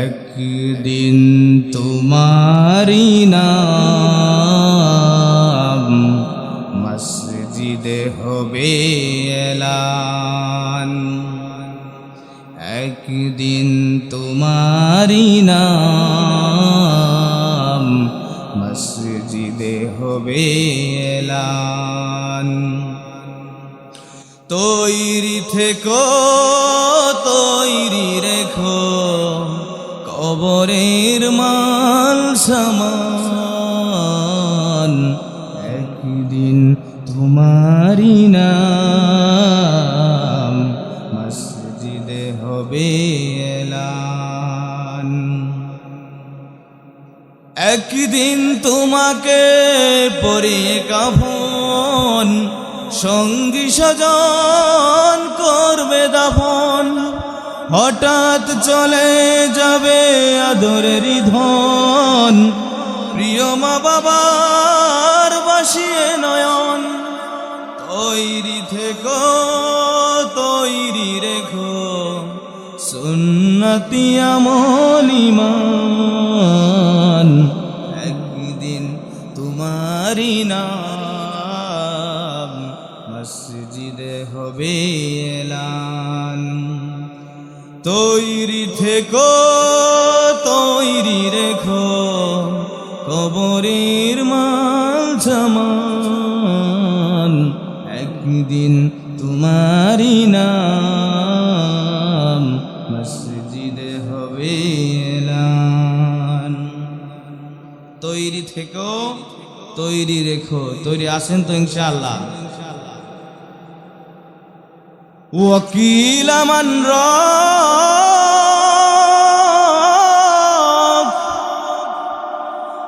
একদিন তোমারি নাম কবরের মাল সমান। একদিন তোমারি নাম মসজিদে হবে এলান। একদিন তোমাকে পরিয়ে কাফন, সঙ্গী সজন করবে দাফন। হঠাৎ চলে যাবে আদরের ধন। প্রিয় মা বাবার বাসিয়ে নয়ন, তৈরি থেকো, তৈরি রেখো। সুন্নতি আমলিমান একদিন তোমারি নাম মসজিদে হবে এলান। তৈরি থেকো, তৈরি রেখো, কবরের মাল সমান। একদিন তোমারি নাম, মসজিদে হবে তৈরি থেকো, তৈরি রেখো, তৈরি আছেন তো ইনশাআল্লাহ। وكيل من راف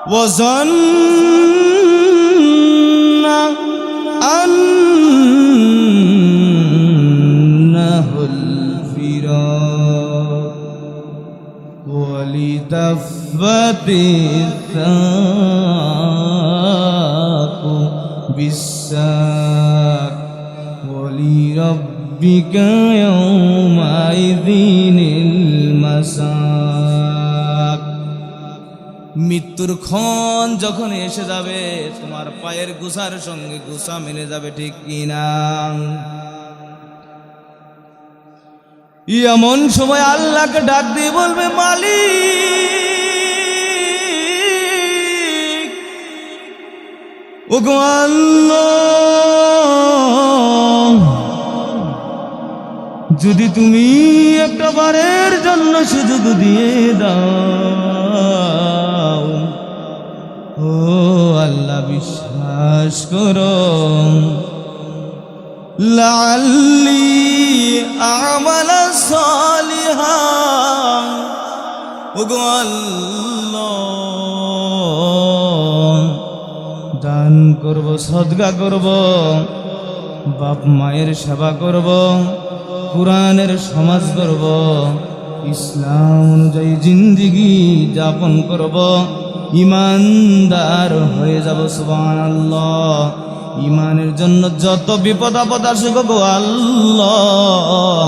وظن أنه الفراق ولتفت الثاق بالساق. ولربك يومئذ المساق মৃত্যুর ক্ষণ যখন এসে যাবে তোমার পায়ের গুসার সঙ্গে গুসা মিলে যাবে ঠিক কিনা এমন সময় আল্লাহকে ডাক দিয়ে বলবে মালিক ও গো আল্লাহ যদি তুমি একটা বারের জন্য সুযোগ দিয়ে দাও, ও আল্লাহ বিশ্বাস করো। লাল্লি আমাল সালিহা ও গো আল্লাহ, দান করব, সদগা করব, বাপ মায়ের সেবা করব। কোরআনের সমাজ করব ইসলাম অনুযায়ী জিন্দিগি যাপন করব। ইমানদার হয়ে যাব সুবান আল্লাহ ইমানের জন্য যত বিপদ আপদ আসুক গো আল্লাহ,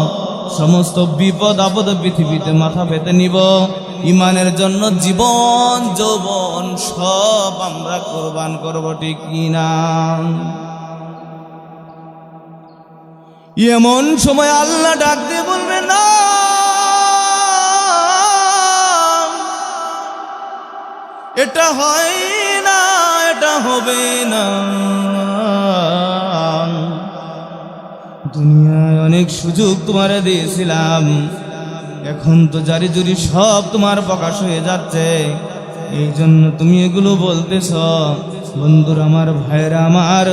সমস্ত বিপদ আপদ পৃথিবীতে মাথা পেতে নিব। ইমানের জন্য জীবন, যৌবন সব আমরা কোরবান করব, ঠিক কিনা? এমন সময় আল্লাহ ডাক দিয়ে বলবে, না, এটা হয় না, এটা হবে না। দুনিয়ায় অনেক সুযোগ তোমারে দিয়েছিলাম। এখন তো জারি জুরি সব তোমার প্রকাশ হয়ে যাচ্ছে। এই জন্য তুমি এগুলো বলতেছ। বন্ধুর আমার ভাইরা আমার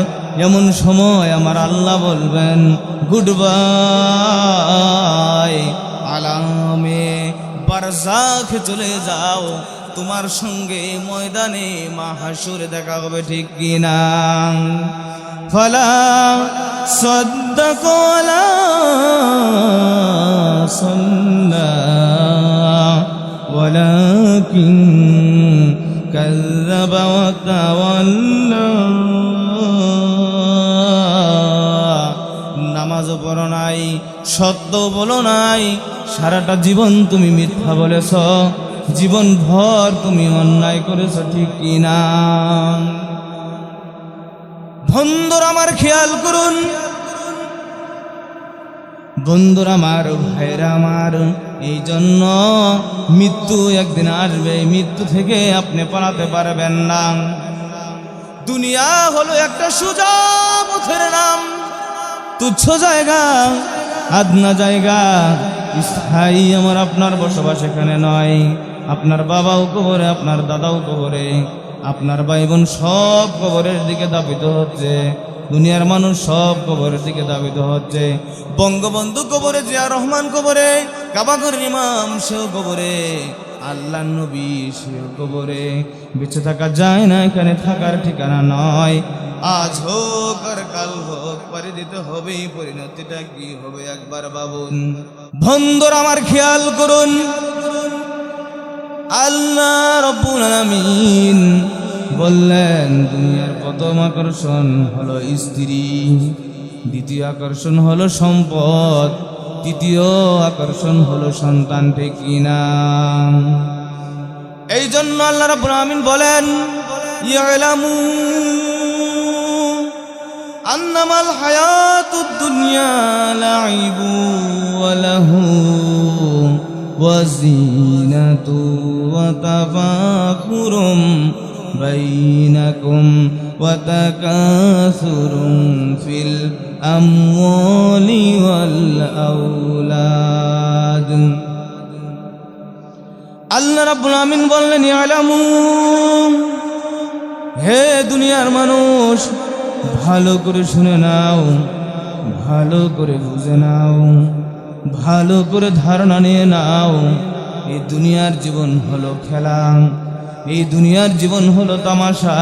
এমন সময় আমার আল্লাহ বলবেন গুড বাই আলামে বারজাখ চলে যাও তোমার সঙ্গে ময়দানে মাহাসুরে দেখা হবে ঠিক কিনা ফলা صدق ولا صلى ولكن كذب وتولى নামাজও পড়ো নাই সত্য বলো নাই সারাটা জীবন তুমি মিথ্যা বলেছ জীবন ভর তুমি অন্যায় করেছ ঠিক কিনা বন্ধুর আমার খেয়াল করুন বন্ধুরা আমার ভাইরা আমার এই জন্য মৃত্যু একদিন আসবে মৃত্যু থেকে আপনি পালাতে পারবেন না। দুনিয়া হলো একটা সুজা পথের নাম, তুচ্ছ জায়গা, আদনা জায়গা। স্থায়ী আমার আপনার বসবাস এখানে নয়। আপনার বাবাও কবরে, আপনার দাদাও কবরে। আপনার ভাই বোন সব কবরের দিকে দাবিত হচ্ছে। দুনিয়ার মানুষ সব কবরের দিকে দাবিত হচ্ছে। বঙ্গবন্ধু কবরে জিয়া রহমান কবরে কাবাগর ইমাম সেও কবরে আল্লাহ নবী সেও কবরে। বেঁচে থাকা যায় না এখানে থাকার ঠিকানা নয়। আজ হোক আর কাল হোক পারি দিতে হবেই পরিণতিটা কি হবে একবার বাবুন বন্ধুর আমার খেয়াল করুন। আল্লাহ রব্বুল আলামিন বললেন দুনিয়ার প্রথম আকর্ষণ হলো স্ত্রী। দ্বিতীয় আকর্ষণ হলো সম্পদ। তৃতীয় আকর্ষণ হলো সন্তান ঠিক কিনা? এই জন্য আল্লাহ রাব্বুল বলেন, ইয়ালামু আন্নামাল হায়াতুদ দুনিয়া লাইবু ওয়া লাহু بينكم وتكاثر في الأموال والأولاد আল্লাহ রাব্বুল আমিন বললেন ইয়ালামু হে দুনিয়ার মানুষ ভালো করে শুনে নাও ভালো করে বুঝে নাও ভালো করে ধারণা নিয়ে নাও এই দুনিয়ার জীবন হলো খেলা এই দুনিয়ার জীবন হলো তামাশা।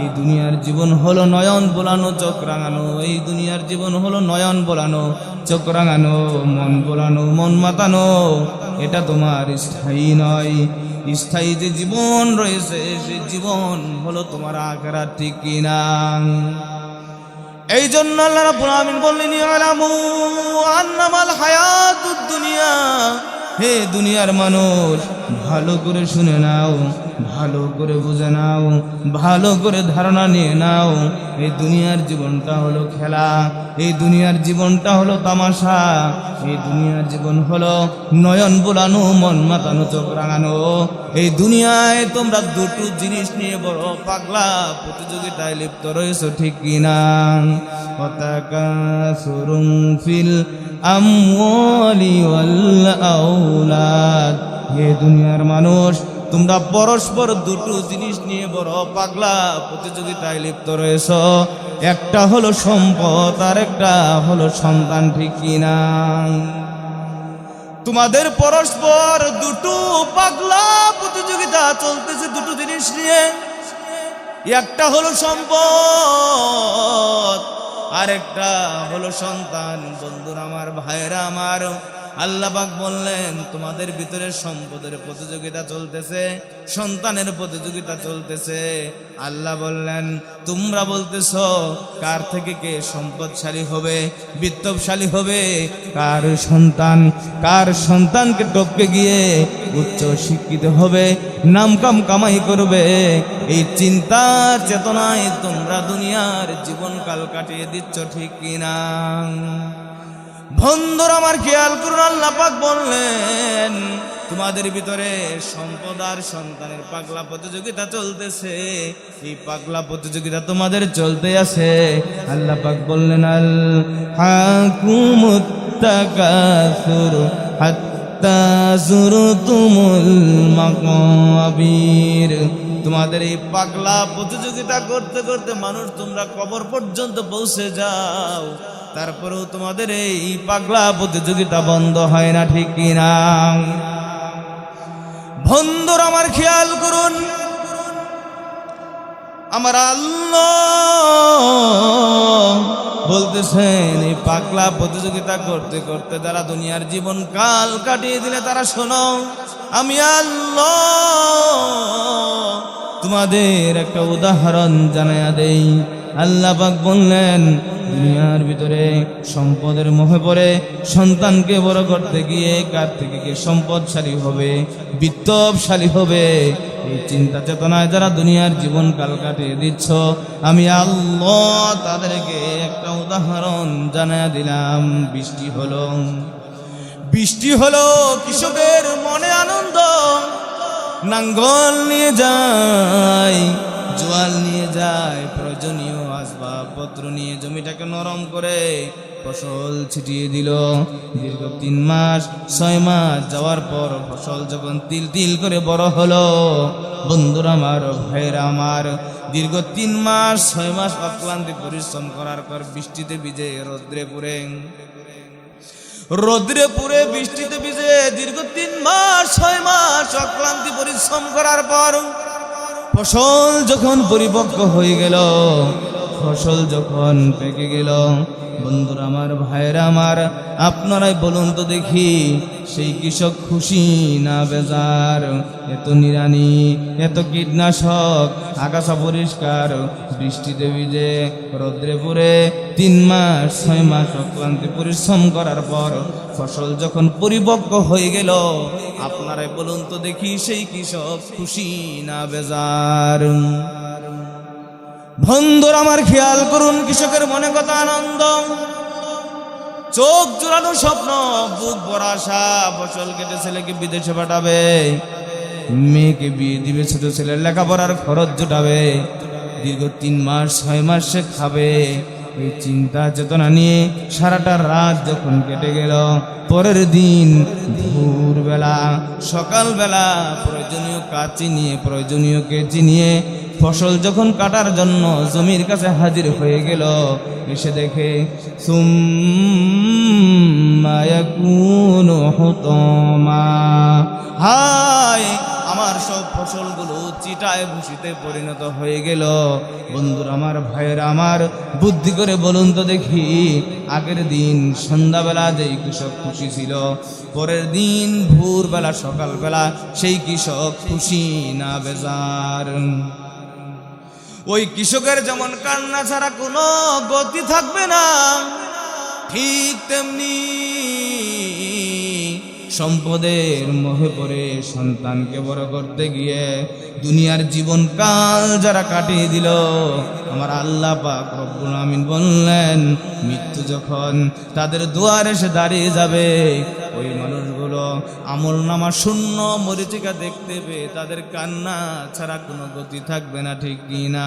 এই দুনিয়ার জীবন হলো নয়ন বোলানো, চোখ রাঙানো। এই দুনিয়ার জীবন হলো নয়ন বোলানো, চোখ রাঙানো, মন বোলানো, মন মাতানো। এটা তোমার স্থায়ী নয়। স্থায়ী যে জীবন রয়েছে, সে জীবন হলো তোমার আখেরা ঠিক এই জন্য আল্লাহ রাব্বুল আমিন বললেন, ইয়ালামু আন্নামাল হায়াতুদ দুনিয়া। হে দুনিয়ার মানুষ ভালো করে শুনে নাও, ভালো করে বুঝে নাও, ভালো করে ধারণা নিয়ে নাও। এই দুনিয়ার জীবনটা হলো খেলা, এই দুনিয়ার জীবনটা হলো তামাশা, এই দুনিয়ার জীবন হলো নয়ন বোলানো, মন মাতানো, চোখ রাঙানো। এই দুনিয়ায় তোমরা দুটো জিনিস নিয়ে বড় পাগলা, প্রতিযোগিতায় লিপ্ত রয়েছে ঠিক কিনা? পতাকাসুরুম ফিল আমওয়ালি ওয়াল আওলাদ। হে দুনিয়ার মানুষ, তোমরা পরস্পর দুটো জিনিস নিয়ে বড় পাগলা প্রতিযোগিতায় লিপ্ত রয়েছ। একটা হলো সম্পদ আর একটা হলো সন্তান, ঠিক কিনা তোমাদের পরস্পর দুটো পাগলা প্রতিযোগিতা চলতেছে দুটো জিনিস নিয়ে। একটা হলো সম্পদ, আরেকটা হলো সন্তান। বন্ধুরা আমার ভাইরা আমার আল্লাহ পাক বললেন, তোমাদের ভিতরে সম্পদের প্রতিযোগিতা চলতেছে, সন্তানের প্রতিযোগিতা চলতেছে। আল্লাহ বললেন, তোমরা বলতেছ, কার থেকে কে সম্পদশালী হবে, বিত্তবশালী হবে, কার সন্তান, কার সন্তানকে টপকে গিয়ে উচ্চ শিক্ষিত হবে নাম কাম কামাই করবে? এই চিন্তার চেতনায় তোমরা দুনিয়ার জীবনকাল কাটিয়ে দিচ্ছ ঠিক কিনা? বন্ধুর আমার খেয়াল করুন, আল্লাহ পাক বললেন, তোমাদের ভিতরে সম্পদ আর সন্তানের পাগলা প্রতিযোগিতা চলতেছে। এই পাগলা প্রতিযোগিতা তোমাদের চলতে আছে। আল্লাহ পাক বললেন, আল হাকুমুত তাকাসুর হাত্তা জুরতুমুল মাকাবির। তোমাদের এই পাগলা প্রতিযোগিতা করতে করতে মানুষ তোমরা কবর পর্যন্ত পৌঁছে যাও। তারপরেও তোমাদের এই পাগলা প্রতিযোগিতা বন্ধ হয় না, ঠিক কিনা? বন্ধুর, আমার খেয়াল করুন। আমার আল্লাহ বলতেছেন, এই পাগলা প্রতিযোগিতা করতে করতে যারা দুনিয়ার জীবন কাল কাটিয়ে দিলে তারা শোনো, আমি আল্লাহ তোমাদের একটা উদাহরণ জানাইয়া দেই। আল্লাহ পাক বললেন, দুনিয়ার ভিতরে সম্পদের মোহে পড়ে সন্তানকে বড় করতে গিয়ে কার থেকে কে সম্পদশালী হবে, বিত্তবশালী হবে। এই চিন্তা চেতনায় যারা দুনিয়ার জীবন কাল কাটিয়ে দিচ্ছ, আমি আল্লাহ তাদেরকে একটা উদাহরণ জানা দিলাম। বৃষ্টি হলো বৃষ্টি হলো কৃষকের মনে আনন্দ, নাঙ্গল নিয়ে যায়। জোয়াল নিয়ে যায়, প্রয়োজনীয় আসবাবপত্র নিয়ে জমিটাকে নরম করে ফসল ছিটিয়ে দিল। দীর্ঘ তিন মাস, ছয় মাস যাওয়ার পর ফসল যখন তিল তিল করে বড় হলো, বন্ধুরা আমার ভাইরা আমার, দীর্ঘ তিন মাস, ছয় মাস অক্লান্তি পরিশ্রম করার পর বৃষ্টিতে ভিজে রৌদ্রে পুরে রৌদ্রে পুরে বৃষ্টিতে ভিজে দীর্ঘ তিন মাস, ছয় মাস অক্লান্তি পরিশ্রম করার পর ফসল যখন পরিপক্ক হয়ে গেল ফসল যখন পেকে গেল, বন্ধুরা আমার ভাইরা আমার, আপনারাই বলুন তো দেখি, সেই কৃষক খুশি না বেজার? এত নিরানি এত কীটনাশক আকাশা পরিষ্কার বৃষ্টিতে ভিজে রৌদ্রে পুরে তিন মাস, ছয় মাস অক্লান্তি পরিশ্রম করার পর ফসল যখন পরিপক্ক হয়ে গেল, আপনারাই বলুন তো দেখি, সেই কৃষক খুশি না বেজার? বন্ধুর, আমার খেয়াল করুন, কৃষকের মনে কত আনন্দ? চোখ জোড়ানো স্বপ্ন, বুক ভরা আশা ফসল কেটে ছেলেকে বিদেশে পাঠাবে। মেয়েকে বিয়ে দিবে, ছোট ছেলের লেখাপড়ার খরচ জোটাবে। দীর্ঘ তিন মাস, ছয় মাস সে খাবে। এই চিন্তা, চেতনা নিয়ে সারাটা রাত যখন কেটে গেল, পরের দিন ভোরবেলা, সকালবেলা প্রয়োজনীয় কাচি নিয়ে প্রয়োজনীয় কেচি নিয়ে ফসল যখন কাটার জন্য জমির কাছে হাজির হয়ে গেল, এসে দেখে আমার সব ফসলগুলো চিটায় ভুষিতে পরিণত হয়ে গেল। বন্ধুর আমার, ভাইয়ের আমার, বুদ্ধি করে বলুন তো দেখি, আগের দিন সন্ধ্যাবেলা যেই কৃষক খুশি ছিল, পরের দিন ভোরবেলা, সকালবেলা সেই কৃষক খুশি না বেজার। ওই কৃষকের যেমন কান্না ছাড়া কোনো গতি থাকবে না। ঠিক তেমনি সম্পদের মোহে পড়ে সন্তানকে বড় করতে গিয়ে দুনিয়ার জীবন কাল যারা কাটিয়ে দিল, আমার আল্লাহ পাক আমিন বললেন, মৃত্যু যখন তাদের দুয়ারে এসে দাঁড়িয়ে যাবে, ওই মানুষগুলো আমল নামা শূন্য, মরিচিকা দেখতে পেয়ে তাদের কান্না ছাড়া কোনো গতি থাকবে না, ঠিক কিনা